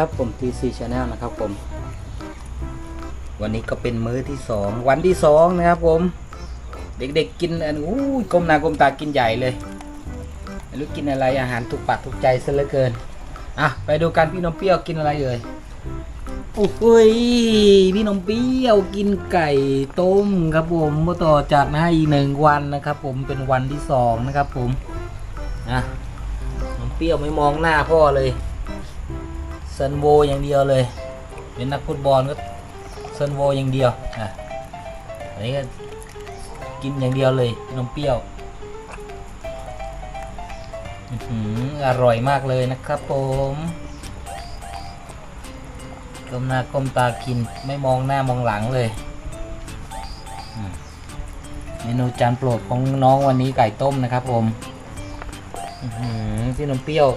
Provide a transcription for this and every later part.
ครับผม TC Channel นะครับผม วันนี้ก็เป็นมื้อที่สองวันที่สองนะครับผม เด็กๆกินอันอู้ยก้มหน้าก้มตากินใหญ่เลยไม่รู้กินอะไรอาหารถูกปากถูกใจซะเหลือเกินอะไปดูกันพี่นมเปรี้ยวกินอะไรเอ่ยโอ้โหยพี่นมเปรี้ยวกินไก่ต้มครับผมเมื่อต่อจากนะอีกหนึ่งวันนะครับ ผมเป็นวันที่สองนะครับผมนะนมเปรี้ยวไม่มองหน้าพ่อเลย ซันโวอย่างเดียวเลย เป็นนักฟุตบอลก็ซันโวอย่างเดียวอะอันนี้ก็กินอย่างเดียวเลยนมเปรี้ยวอืออร่อยมากเลยนะครับผมก้มหน้าก้มตากินไม่มองหน้ามองหลังเลยเมนูจานโปรดของน้องวันนี้ไก่ต้มนะครับผมอื้อหือที่นมเปรี้ยว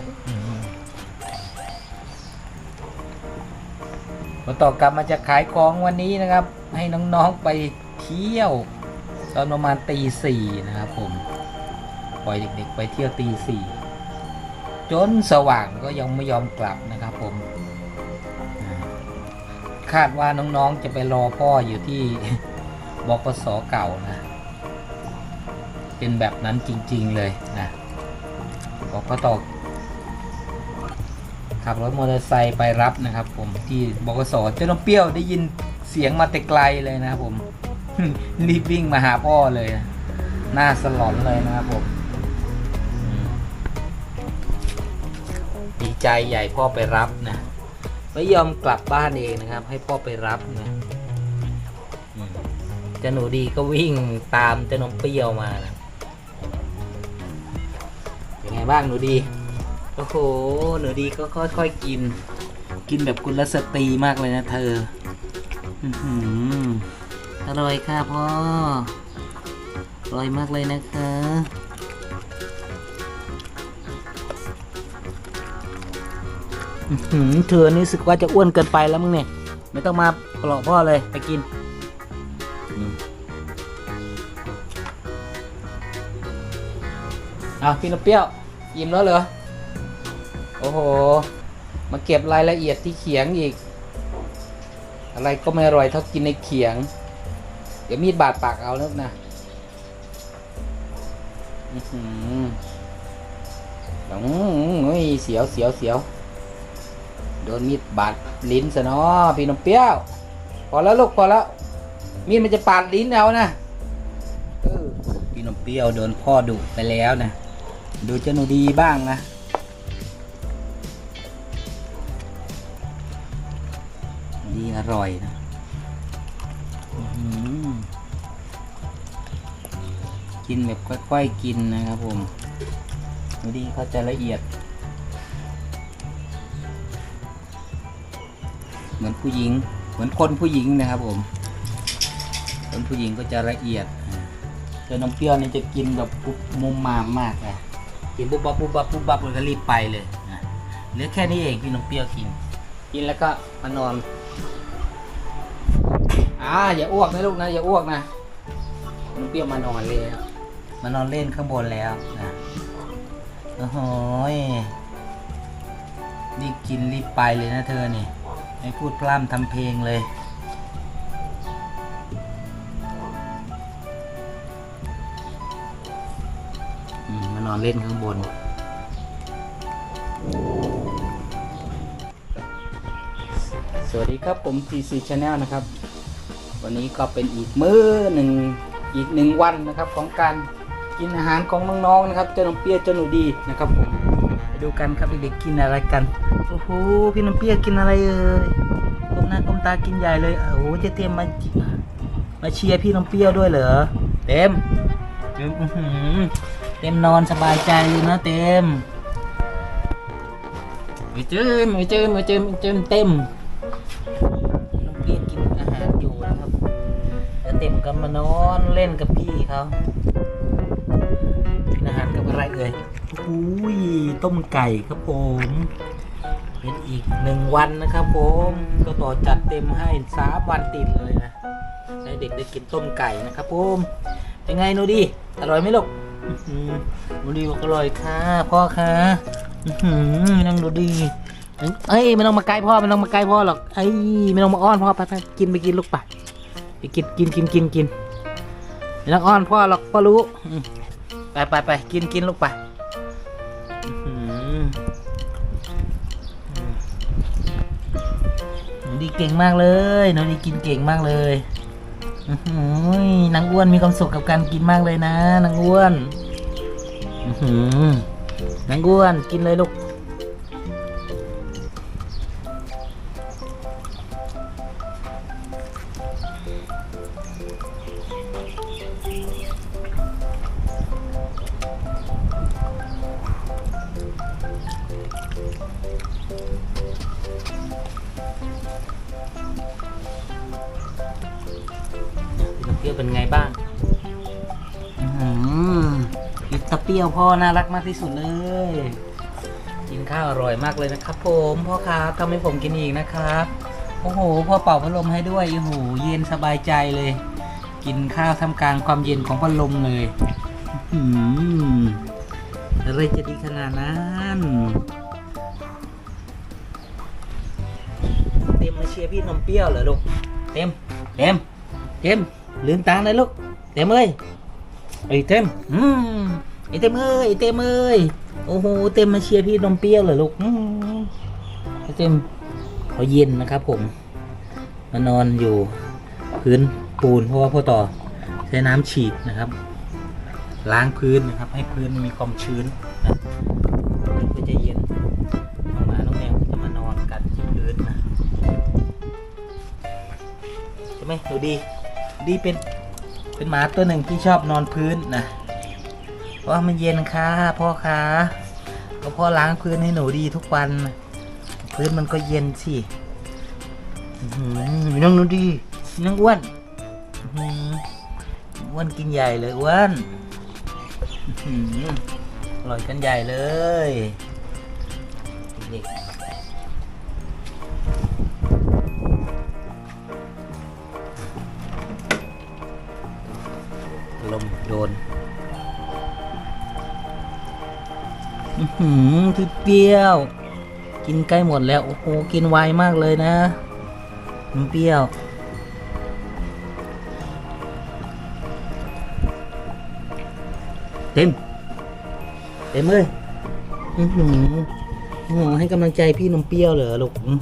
อื้อหือพอต่อกลับมาจากขายของวันนี้นะครับ ให้น้องๆไปเที่ยว ตอนประมาณตีสี่นะครับผมปล่อยเด็กๆไปเที่ยวตีสี่จนสว่างก็ยังไม่ยอมกลับนะครับผม คาดว่าน้องๆจะไปรอพ่ออยู่ที่บกสเก่านะ เป็นแบบนั้นจริงๆเลยนะบอกก็ตอก ขับรถมอเตอร์ไซค์ไปรับนะครับ ผมที่บกสเจ้าน้องเปรี้ยวได้ยินเสียงมาแต่ไกลเลยนะครับผมรีบวิ่งมาหาพ่อเลยนะหน้าสลอนเลยนะครับผมดีใจใหญ่พ่อไปรับนะไม่ยอมกลับบ้านเองนะครับ ให้พ่อไปรับนะเจ้าหนูดีก็วิ่งตามเจ้าน้องเปรี้ยวมานะเป็นไงบ้างหนูดี โอ้โหหนูดีก็ค่อยๆกิน กินแบบกุลสตรีมากเลยนะเธออือหือร่อยค่ะพ่อ อร่อยมากเลยนะคะอื้อหือเธอนี่รู้สึกว่าจะอ้วนเกินไปแล้วมึงเนี่ย ไม่ต้องมาปลอกพ่อเลยไปกินอืมเอาพี่นเปรี้ยวอิ่มแล้วเหรอ โอ้โห มาเก็บรายละเอียดที่เขียงอีก อะไรก็ไม่อร่อยเท่ากินในเขียง เดี๋ยวมีดบาดปากเอาแล้วนะอื้อหืออืมเฮ้ยเสียวเสียวเสียว โดนมีดบาดลิ้นซะเนาะพี่นมเปรี้ยว พอแล้วลูกพอแล้ว มีดมันจะปาดลิ้นเอานะพี่นมเปรี้ยวโดนพ่อดุไปแล้วนะ ดูเจ้าหนูดีบ้างนะ ร่อยนะอื้อหือกินแบบค่อยๆกินนะครับผมดูดีเขาจะละเอียด เหมือนผู้หญิง เหมือนคนผู้หญิงนะครับผม คนผู้หญิงก็จะละเอียดแต่น้องเปรี้ยวนี่จะกินแบบปุ๊บมุมมามมากเลยกินปุ๊บปั๊บปุ๊บปั๊บปุ๊บปั๊บเลยก็รีบไปเลยนะเหลือแค่นี้เองพี่น้องเปรี้ยวกิน กินแล้วก็มานอน อ่าอย่าอ้วกนะลูกนะอย่าอ้วกนะน้องเปรี้ยวมานอนเลยอะมานอนเล่นข้างบนแล้วนะโอ้โหยรีบกินรีบไปเลยนะเธอนี่ไม่พูดพร่ำทำเพลงเลยมมานอนเล่นข้างบนสวัสดีครับผม TC Channel นะครับ วันนี้ก็เป็นอีกมื้อหนึ่งอีกหนึ่งวันนะครับของการกินอาหารของน้องๆนะครับเจ้าหนุ่มเปียเจ้าหนูดีนะครับผมไปดูกันครับเด็กๆกินอะไรกันโอ้โหพี่น้ำเปียกินอะไรเอ่ยก้มหน้าก้มตากินใหญ่เลยโอ้โหเจะเตรียมมามาเชียร์พี่น้ำเปี้ยด้วยเหรอเต็มเต็มเต็มนอนสบายใจเลยนะเต็มม่เจอไม่เจอไม่เจอไม่เจอเต็ม เต็มก็มานอนเล่นกับพี่เขากินอาหารกับอะไรเอ่ยอุ้ยต้มไก่ครับผม เป็นอีกหนึ่งวันนะครับผมก็ต่อจัดเต็มให้สามวันติดเลยนะให้เด็กได้กินต้มไก่นะครับผมเป็นไงนูดีอร่อยไหมลูกนูดีบอกอร่อยค่ะพ่อค่ะนั่งดูดีเอ้ยไม่ต้องมาใกล้พ่อไม่ต้องมาใกล้พ่อหรอกเอ้ยไม่ต้องมาอ้อนพ่อไปไปกินไปกินลูกไป ไปกินกินกินกินกินไม่ต้องอ้อนพ่อหรอกพ่อรู้ไปไปไปกินกินลูกไปหนูดีเก่งมากเลยหนูดีกินเก่งมากเลยนางอ้วนมีความสุขกับการกินมากเลยนะนางอ้วนนางอ้วนกินเลยลูก เปรี้ยวเป็นไงบ้างอือหือพี่ตะเปรี้ยวพ่อน่ารักมากที่สุดเลย กินข้าวอร่อยมากเลยนะครับ ผมพ่อครับทำให้ผมกินอีกนะครับโอ้โหพ่อเป่าพัดลมให้ด้วยโอ้โหเย็นสบายใจเลย กินข้าวทำกลางความเย็นของพัดลมเลยอือหืออะไรจะดีขนาดนั้นเต็มมาเชียร์พี่นมเปรี้ยวเหรอลูกเต็มเต็มเต็ม ลืมตาเลยลูกเต็มเอ้ยไอ้เต็มอืมไอ้เต็มเอ้ยไอ้เต็มเอ้ยโอ้โหเต็มมาเชียร์พี่นมเปรี้ยวเหรอลูกอืมไอ้เต็มพอเย็นนะครับ ผมมานอนอยู่พื้นปูนเพราะว่าพ่อต่อใช้น้ำฉีดนะครับ ล้างพื้นนะครับ ให้พื้นมีความชื้นนะมันก็จะเย็นน้องหมาน้องแมวก็จะมานอนกันที่พื้นนะใช่ไหมดูดี ดีเป็น เป็นหมาตัวหนึ่งที่ชอบนอนพื้นนะเพราะว่ามันเย็นค่ะพ่อคะก็พ่อล้างพื้นให้หนูดีทุกวัน พื้นมันก็เย็นสิหือน้องหนูดีน้องอ้วนอื้อหืออ้วนกินใหญ่เลยอ้วนอื้อหืออร่อยกันใหญ่เลยเด็ก โดนอื้อหือพี่เปรี้ยว กินใกล้หมดแล้ว โอ้โห กินไวมากเลยนะมันเปรี้ยว เต็ม เต็มเลยอือหือโอ้โหให้กำลังใจพี่นมเปรี้ยวเหรอลูกอืม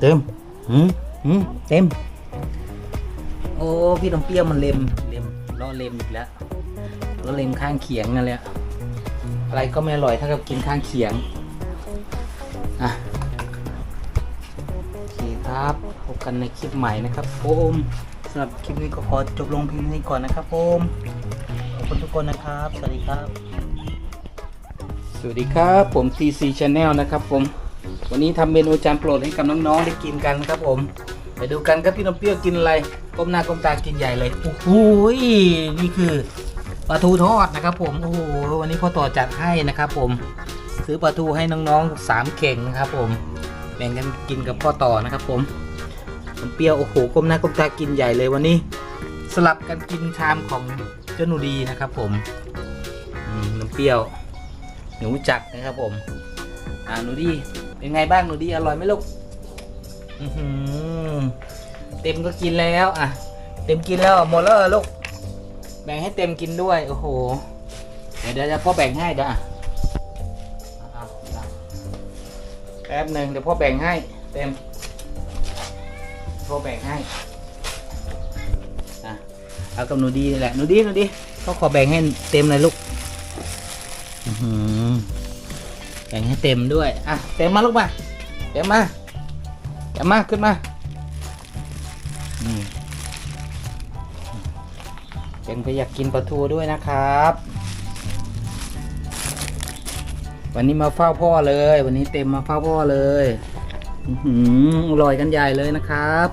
เต็มอืมอืมเต็ม โอ้ พี่นมเปรี้ยวมันเล็มเล็มล้อเลมอีกแล้วล้อเลมข้างเขียงนั่นแหละอะไรก็ไม่อร่อยเท่ากับกินข้างเขียงอะโอเคครับพบกันในคลิปใหม่นะครับผมสำหรับคลิปนี้ก็ขอจบลงเพียงเท่านี้ก่อนนะครับผมขอบคุณทุกคนนะครับ สวัสดีครับ สวัสดีครับผม TC Channel นะครับผมวันนี้ทำเมนูจานโปรดให้กับน้องๆได้กินกันครับผม ไปดูกันครับพี่น้ำเปรี้ยวกินอะไร ก้มหน้าก้มตากินใหญ่เลยโอ้โหนี่คือปลาทูทอดนะครับ ผมโอ้โหวันนี้พ่อต่อจัดให้นะครับ ผมซื้อปลาทูให้น้องๆสามเข่งนะครับ ผมแบ่งกันกินกับพ่อต่อนะครับ ผมน้ำเปรี้ยวโอ้โหก้มหน้าก้มตากินใหญ่เลยวันนี้ สลับกันกินชามของเจ้าหนูดีนะครับ ผมอืมน้ำเปรี้ยวหนูจักนะครับ ผม อ่าหนูดีเป็นไงบ้างหนูดีอร่อยไหมลูกอือหือ เต็มก็กินแล้วอะเต็มกินแล้วหมดแล้วลูกแบ่งให้เต็มกินด้วยโอ้โหเดี๋ยวเดี๋ยวพ่อแบ่งให้เดี๋ยวอะเอาเอาแป๊บหนึ่งเดี๋ยวพ่อแบ่งให้เต็มพ่อแบ่งให้อะเอากับหนูดีนี่แหละหนูดีหนูดีก็ขอแบ่งให้เต็มเลยลูกแบ่งให้เต็มด้วยอะเต็มมาลูกมาเต็มมาเต็มมาขึ้นมา มก็อยากกินปลาทูด้วยนะครับ วันนี้มาเฝ้าพ่อเลย วันนี้เต็มมาเฝ้าพ่อเลยอือหือร่อยกันใหญ่เลยนะครับ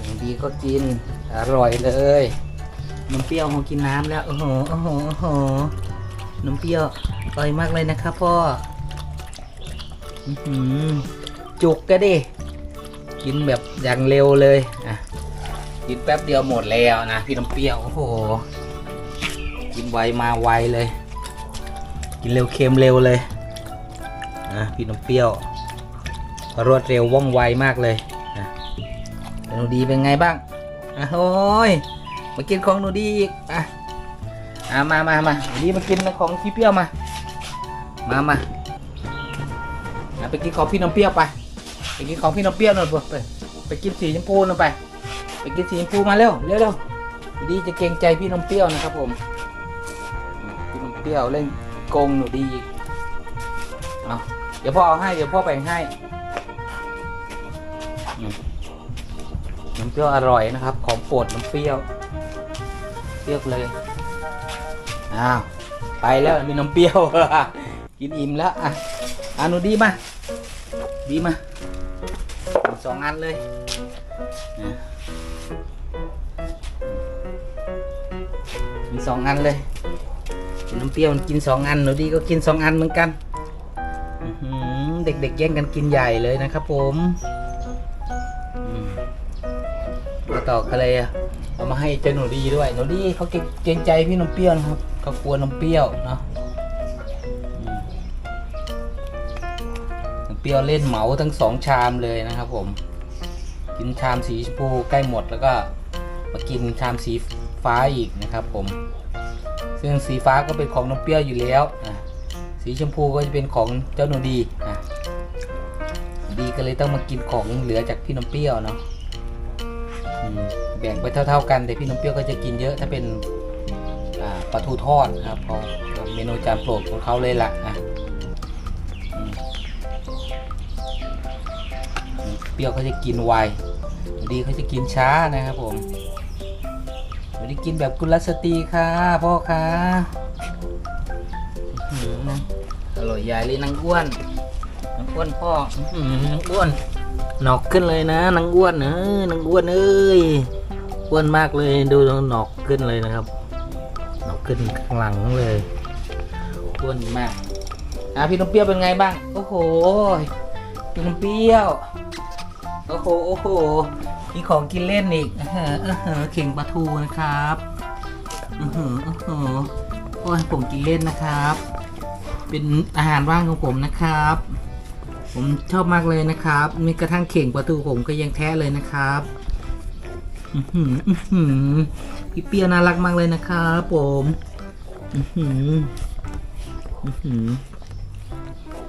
อย่างดีก็กินอร่อยเลยน้ำเปรี้ยวเขากินน้ำแล้วโอ้โหโอ้โหโอ้โหน้ำเปรี้ยวอร่อยมากเลยนะครับพ่ออื้อหือจุกก็ดิกินแบบอย่างเร็วเลยอะ กินแป๊บเดียวหมดแล้วนะพี่น้ำเปรี้ยวโอ้โหกินไวมาไวเลย กินเร็วเค็มเร็วเลยนะพี่นมเปรี้ยว รวดเร็วว่องไวมากเลยนะหนูดีเป็นไงบ้างอะโอ้ยมากินของหนูดีอีกอะอะมามามาหนูดีมากินของพี่เปรี้ยวมามามาไปกินของพี่นมเปรี้ยวไปไปกินของพี่นมเปรี้ยวหน่อยไปไปกินสีชมพูหน่อยไป ไปกินสีชมพูมาเร็วเร็วเร็วดีจะเกรงใจพี่นมเปรี้ยวนะครับผมพี่นมเปรี้ยวเล่นโกงหนูดีเอาเดี๋ยวพ่อเอาให้เดี๋ยวพ่อแบ่งให้น้ำเปรี้ยวอร่อยนะครับ ของโปรดน้ำเปรี้ยวเปรี้ยวเลยอ้าวไปแล้วมีน้ำเปรี้ยวกินอิ่มแล้วอะอะหนูดีมาดีมาสองอันเลย มีสองอันเลยน้ำเปรี้ยวกินสองอันหนูดีก็กินสองอันเหมือนกันเด็กๆแย่งกันกินใหญ่เลยนะครับผมมาต่อกันเลยอะเอามาให้เจ้าหนูดีด้วยหนูดีเขาเกรงใจพี่นมเปรี้ยวนะครับเขากลัวนมเปรี้ยวเนาะเปรี้ยวเล่นเหมาทั้งสองชามเลยนะครับผม กินชามสีชมพูใกล้หมดแล้วก็มากินชามสี ฟ้าอีกนะครับผม ซึ่งสีฟ้าก็เป็นของนมเปรี้ยวอยู่แล้วนะสีชมพูก็จะเป็นของเจ้าหนูดีนะดีก็เลยต้องมากินของเหลือจากพี่นมเปรี้ยวเนาะแบ่งไปเท่า ๆ กันแต่พี่นมเปรี้ยวก็จะกินเยอะถ้าเป็นปลาทูทอดนะครับเพราเมนูจานโปรดของเขาเลยล่ะนะเปรี้ยวเขาจะกินไวดีเขาจะกินช้านะครับผม ไม่ได้กินแบบกุลสตรีค่ะพ่อค่ะอื้อหือนะอร่อยใหญ่เลยนางอ้วนนางอ้วนพ่ออื้อหือนางอ้วนหนอกขึ้นเลยนะนางอ้วนเออนางอ้วนเอ้ยอ้วนมากเลยดูหนอกขึ้นเลยนะครับหนอกขึ้นข้างหลังเลยอ้วนมากอะพี่นมเปรี้ยวเป็นไงบ้างโอ้โหพี่นมเปรี้ยวโอ้โหโอ้โห มีของกินเล่นอีกอื้อหืออื้ออเข่งปลาทูนะครับอือหืออื้ออโอ้ยผมกินเล่นนะครับ เป็นอาหารว่างของผมนะครับ ผมชอบมากเลยนะครับมีกระทั่งเข่งประตูผมก็ยังแท้เลยนะครับอือหืออือหือพี่เปียวน่ารักมากเลยนะครับผมอือหืออือหือ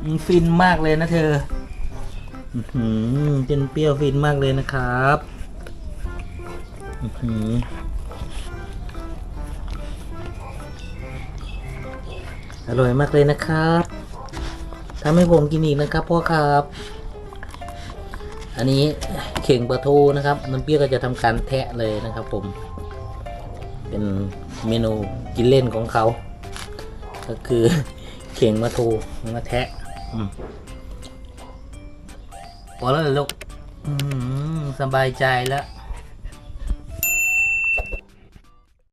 อืมฟินมากเลยนะเธออือหือเจนเปรี้ยวฟินมากเลยนะครับ อร่อยมากเลยนะครับทำให้ผมกินอีกนะครับพ่อครับ อันนี้เข่งปลาทูนะครับ น้ำเปรี้ยวก็จะทำการแทะเลยนะครับผม เป็นเมนูกินเล่นของเขา ก็คือเข่งปลาทูมาแทะพอแล้วเหรอลูกสบายใจแล้ว